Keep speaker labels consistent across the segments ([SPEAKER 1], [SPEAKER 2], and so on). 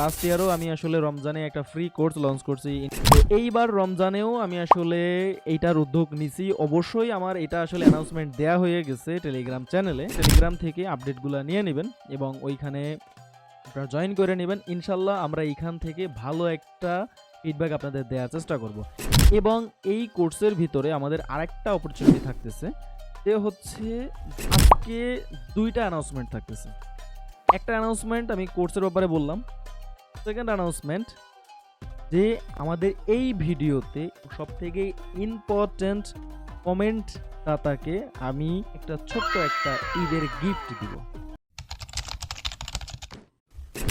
[SPEAKER 1] Last ইয়ারও আমি আসলে রমজানে একটা ফ্রি কোর্স লঞ্চ করছি। এইবার রমজানেও আমি আসলে এইটার উদ্যোগ নিছি। অবশ্যই আমার এটা আসলে অ্যানাউন্সমেন্ট দেয়া হয়ে গেছে টেলিগ্রাম চ্যানেলে টেলিগ্রাম থেকে আপডেটগুলো নিয়ে নেবেন এবং ওইখানে আপনারা জয়েন করে নেবেন। ইনশাল্লাহ আমরা এইখান থেকে ভালো একটা ফিডব্যাক আপনাদের দেওয়ার চেষ্টা করব। এবং এই কোর্সের ভিতরে আমাদের আরেকটা অপরচুনিটি থাকতেছে। সে হচ্ছে আজকে দুইটা অ্যানাউন্সমেন্ট থাকতেছে। একটা অ্যানাউন্সমেন্ট আমি কোর্সের ব্যাপারে বললাম। সেকেন্ড অ্যানাউন্সমেন্ট যে আমাদের এই ভিডিওতে সব থেকে ইম্পর্ট্যান্ট কমেন্ট দাতাকে আমি একটা ছোট্ট একটা ঈদের গিফট দিব।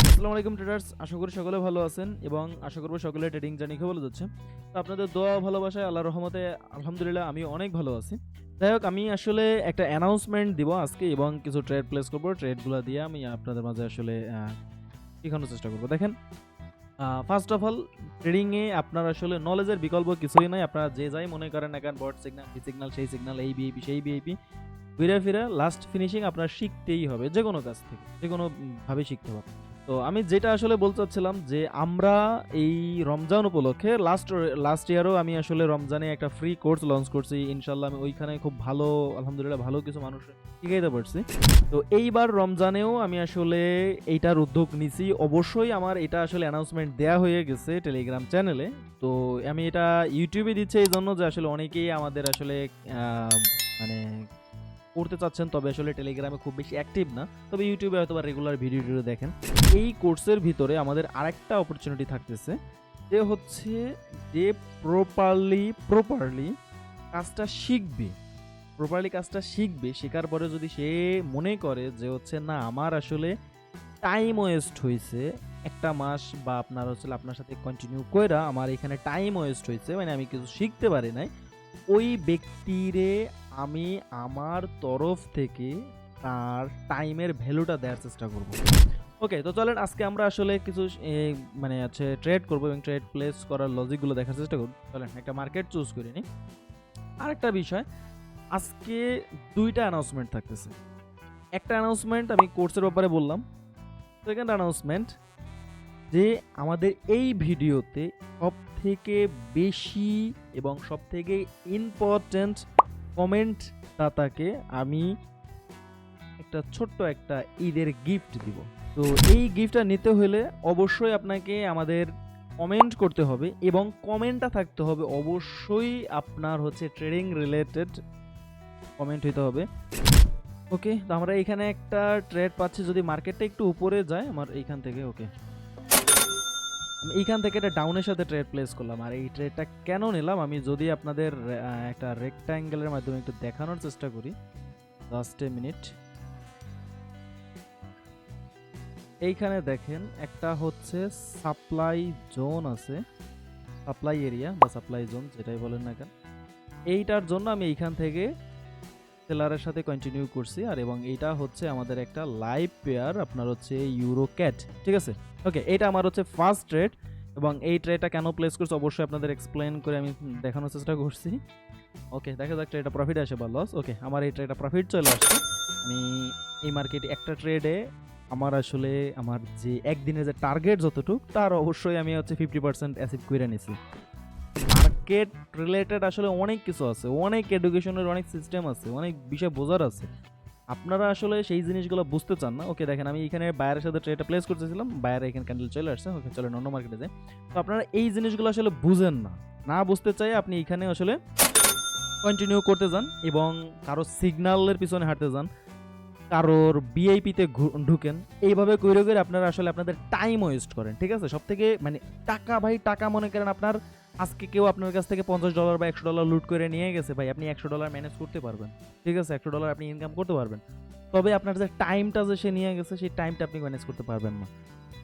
[SPEAKER 1] আসসালামু আলাইকুম ট্রেডার্স আশা করি সকলে ভালো আছেন এবং আশা করব সকলে ট্রেডিং জানি খুব ভালো যাচ্ছে। তো আপনাদের দোয়া ভালোবাসায় আল্লাহ রহমতে আলহামদুলিল্লাহ আমি অনেক ভালো আছি। যাই হোক, আমি আসলে একটা অ্যানাউন্সমেন্ট দিব আজকে এবং কিছু ট্রেড প্লেস করব। ট্রেডগুলো দিয়ে আমি আপনাদের মাঝে আসলে শেখানোর চেষ্টা করব। দেখেন ফার্স্ট অফ অল ট্রেডিংয়ে আপনার আসলে নলেজের বিকল্প কিছুই নাই। আপনারা যে যাই মনে করেন এখন বড সিগনাল বি সিগনাল সেই সিগনাল এই বিএপি সেই বিএপি ফিরে ফিরে লাস্ট ফিনিশিং আপনার শিখতেই হবে যে কোনো কাজ থেকে যে কোনোভাবে ভাবে শিখতে হবে। তো আমি যেটা আসলে বলতে চাচ্ছিলাম যে আমরা এই রমজান উপলক্ষে লাস্ট লাস্ট ইয়ারও আমি আসলে রমজানে একটা ফ্রি কোর্স লঞ্চ করছি। ইনশাল্লাহ আমি ওইখানে খুব ভালো, আলহামদুলিল্লাহ ভালো কিছু মানুষ শিখাইতে পারছি। তো এইবার রমজানেও আমি আসলে এইটার উদ্যোগ নিছি। অবশ্যই আমার এটা আসলে অ্যানাউন্সমেন্ট দেয়া হয়ে গেছে টেলিগ্রাম চ্যানেলে তো আমি এটা ইউটিউবে দিচ্ছি এই জন্য যে আসলে অনেকেই আমাদের আসলে মানে করতে চাচ্ছেন, তবে আসলে টেলিগ্রামে খুব বেশি অ্যাক্টিভ না। তবে ইউটিউবে হয়তো বা রেগুলার ভিডিও টিডিও দেখেন। এই কোর্সের ভিতরে আমাদের আরেকটা অপরচুনিটি থাকতেছে। যে হচ্ছে যে প্রপারলি প্রপারলি কাজটা শিখবে। প্রপারলি কাজটা শিখবে, শেখার পরে যদি সে মনে করে যে হচ্ছে, না, আমার আসলে টাইম ওয়েস্ট হয়েছে একটা মাস বা আপনার হচ্ছে আপনার সাথে কন্টিনিউ কইরা আমার এখানে টাইম ওয়েস্ট হয়েছে মানে আমি কিছু শিখতে পারি নাই, ওই ব্যক্তিরে আমি আমার তরফ থেকে তার টাইমের ভ্যালুটা দেওয়ার চেষ্টা করব। ওকে, তো চলেন আজকে আমরা আসলে কিছু মানে আছে ট্রেড করব এবং ট্রেড প্লেস করার লজিকগুলো দেখার চেষ্টা করব। চলেন একটা মার্কেট চুজ করে নিই আরেকটা বিষয়, আজকে দুইটা অ্যানাউন্সমেন্ট থাকতেছে। একটা অ্যানাউন্সমেন্ট আমি কোর্সের ব্যাপারে বললাম। সেকেন্ড অ্যানাউন্সমেন্ট যে আমাদের এই ভিডিওতে সব থেকে বেশি এবং সব থেকে ইম্পর্ট্যান্ট কমেন্ট দাতাকে আমি একটা ছোট্ট একটা ঈদের গিফট দিব। তো এই গিফটটা নিতে হলে অবশ্যই আপনাকে আমাদের কমেন্ট করতে হবে এবং কমেন্টটা থাকতে হবে অবশ্যই আপনার হচ্ছে ট্রেডিং রিলেটেড কমেন্ট হইতে হবে। ওকে তো আমরা এখানে একটা ট্রেড পাচ্ছি। যদি মার্কেটটা একটু উপরে যায়, আমার এইখান থেকে ওকে আমি এইখান থেকে একটা ডাউনের সাথে ট্রেড প্লেস করলাম। আর এই ট্রেডটা কেন নিলাম? আমি যদি আপনাদের একটা রেক্ট্যাঙ্গেলের মাধ্যমে একটু দেখানোর চেষ্টা করি। লাস্টে মিনিট এইখানে দেখেন, একটা হচ্ছে সাপ্লাই জোন আছে। সাপ্লাই এরিয়া বা সাপ্লাই জোন যেটাই বলেন না কেন। এইটার জন্য আমি এইখান থেকে সেলারের সাথে কন্টিনিউ করছি। আর এবং এইটা হচ্ছে আমাদের একটা লাইভ পেয়ার আপনার হচ্ছে ইউরো ক্যাট ঠিক আছে? ওকে এটা আমার হচ্ছে ফার্স্ট ট্রেড এবং এই ট্রেডটা কেন প্লেস করছি অবশ্যই আপনাদের এক্সপ্লেন করে আমি দেখানোর চেষ্টা করছি। ওকে দেখা যাক ট্রেডটা প্রফিট আসে বা লস ওকে আমার এই ট্রেডটা প্রফিট চলে আসছে। আমি এই মার্কেটে একটা ট্রেডে আমার আসলে আমার যে একদিনের যে টার্গেট যতটুকু, তার অবশ্যই আমি হচ্ছে ফিফটি পার্সেন্ট অ্যাসিভ করে নিছি। মার্কেট রিলেটেড আসলে অনেক কিছু আছে, অনেক এডুকেশনের অনেক সিস্টেম আছে, অনেক বিষয় বোঝার আছে। আপনারা আসলে সেই জিনিসগুলো বুঝতে চান না। ওকে, দেখেন আমি এখানে বায়ারের সাথে ট্রেডটা প্লেস করতেছিলাম বায়ার এখানে ক্যান্ডেল চলে আসছে, ওকে, চলেন অন্য মার্কেটে যাই। তো আপনারা এই জিনিসগুলো আসলে বুঝেন না। না বুঝতে চাই আপনি এখানে আসলে কন্টিনিউ করতে যান এবং কারও সিগন্যালের পিছনে হাঁটতে যান। কারোর বিআইপিতে ঢুকেন। এইভাবে কইরে করে আপনারা আসলে আপনাদের টাইম ওয়েস্ট করেন, ঠিক আছে? সব থেকে মানে টাকা ভাই, টাকা মনে করেন আপনার আজকে কেউ আপনার কাছ থেকে পঞ্চাশ ডলার বা একশো ডলার লুট করে নিয়ে গেছে ভাই, আপনি একশো ডলার ম্যানেজ করতে পারবেন। ঠিক আছে? একশো ডলার আপনি ইনকাম করতে পারবেন। তবে আপনার যে টাইমটা যে সে নিয়ে গেছে, সেই টাইমটা আপনি ম্যানেজ করতে পারবেন না।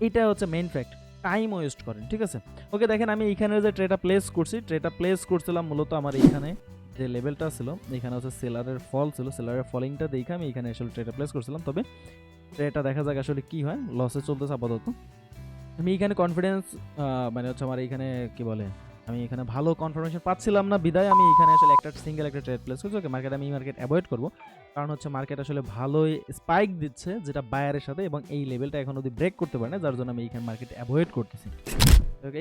[SPEAKER 1] এটা হচ্ছে মেইন ফ্যাক্ট টাইম ওয়েস্ট করেন, ঠিক আছে? ওকে দেখেন আমি এইখানে যে ট্রেটা প্লেস করছি ট্রেটা প্লেস করছিলাম মূলত আমার এইখানে যে লেভেলটা ছিল, এখানে হচ্ছে সেলারের ফল ছিল। সেলারের ফলিংটা দেখে আমি এখানে আসলে ট্রেটা প্লেস করছিলাম। তবে ট্রেটা দেখা যাক আসলে কি হয়। লসে চলতেছে আপাতত। আমি এখানে কনফিডেন্স মানে হচ্ছে আমার এইখানে কি বলে? আমি এখানে ভালো কনফার্মেশন পাচ্ছিলাম না। বিদায়, আমি এখানে আসলে একটা সিঙ্গেল একটা ট্রেড প্লেস করছি ওকে মার্কেট আমি মার্কেট অ্যাভয়েড করব। কারণ হচ্ছে মার্কেট আসলে ভালোই স্পাইক দিচ্ছে, যেটা বায়ারের সাথে এবং এই লেভেলটা এখন অব্দি ব্রেক করতে পারে না, যার জন্য আমি এইখানে মার্কেট অ্যাভয়েড করতেছি।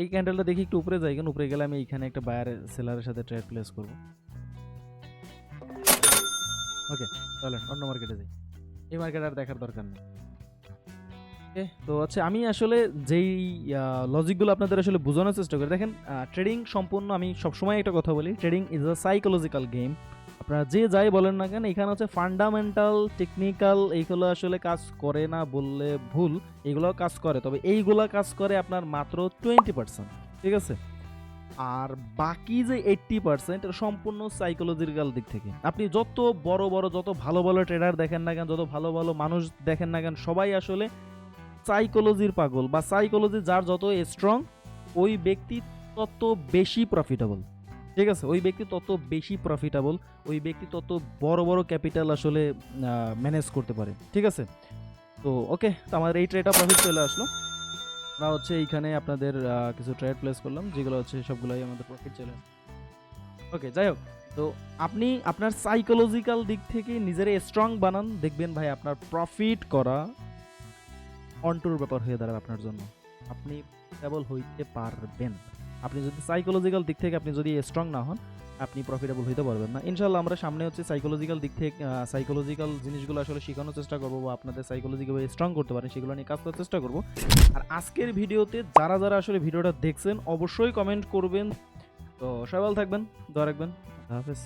[SPEAKER 1] এই ক্যান্ডেলটা দেখি একটু উপরে যাই কেন উপরে গেলে আমি এইখানে একটা বায়ার সেলারের সাথে ট্রেড প্লেস করব। ওকে, চলেন, অন্য মার্কেটে যাই। এই মার্কেট আর দেখার দরকার নেই। তো হচ্ছে আমি আসলে যেই লজিকগুলো আপনাদের আসলে বোঝানোর চেষ্টা করি, দেখেন ট্রেডিং সম্পূর্ণ আমি সবসময় একটা কথা বলি trading is a psychological game আপনারা যে যাই বলেন না কেন, এখানে হচ্ছে ফান্ডামেন্টাল টেকনিক্যাল এইগুলো আসলে কাজ করে না বললে ভুল এইগুলো কাজ করে। তবে এইগুলো কাজ করে আপনার মাত্র টোয়েন্টি পার্সেন্ট ঠিক আছে? আর বাকি যে এইট্টি পার্সেন্ট এটা সম্পূর্ণ সাইকোলজিক্যাল দিক থেকে। আপনি যত বড় বড়, যত ভালো ভালো ট্রেডার দেখেন না কেন, যত ভালো ভালো মানুষ দেখেন না কেন, সবাই আসলে সাইকোলজির পাগল বা সাইকোলজি যার যত স্ট্রং ওই ব্যক্তি তত বেশি প্রফিটেবল ঠিক আছে? ওই ব্যক্তি তত বেশি প্রফিটেবল ওই ব্যক্তি তত বড় বড় ক্যাপিটাল আসলে ম্যানেজ করতে পারে। ঠিক আছে? তো ওকে তো আমাদের এই ট্রেডটা প্রফিট চলে আসলো। আমরা হচ্ছে এইখানে আপনাদের কিছু ট্রেড প্লেস করলাম, যেগুলো হচ্ছে সবগুলোই আমাদের প্রফিট চলে ওকে যাই হোক, তো আপনি আপনার সাইকোলজিক্যাল দিক থেকে নিজের স্ট্রং বানান, দেখবেন ভাই আপনার প্রফিট করা অন্টুর ব্যাপার হয়ে দাঁড়াবে আপনার জন্য। আপনি কেবল হইতে পারবেন। আপনি যদি সাইকোলজিক্যাল দিক থেকে আপনি যদি স্ট্রং না হন, আপনি প্রফিটেবল হইতে পারবেন না। ইনশাল্লাহ আমরা সামনে হচ্ছে সাইকোলজিক্যাল দিক থেকে সাইকোলজিক্যাল জিনিসগুলো আসলে শেখানোর চেষ্টা করব বা আপনাদের সাইকোলজি কীভাবে স্ট্রং করতে পারেন, সেগুলো নিয়ে কাজ করার চেষ্টা করব। আর আজকের ভিডিওতে যারা যারা আসলে ভিডিওটা দেখছেন, অবশ্যই কমেন্ট করবেন। তো সবাই ভালো থাকবেন, দোয়া রাখবেন। হাফেজ।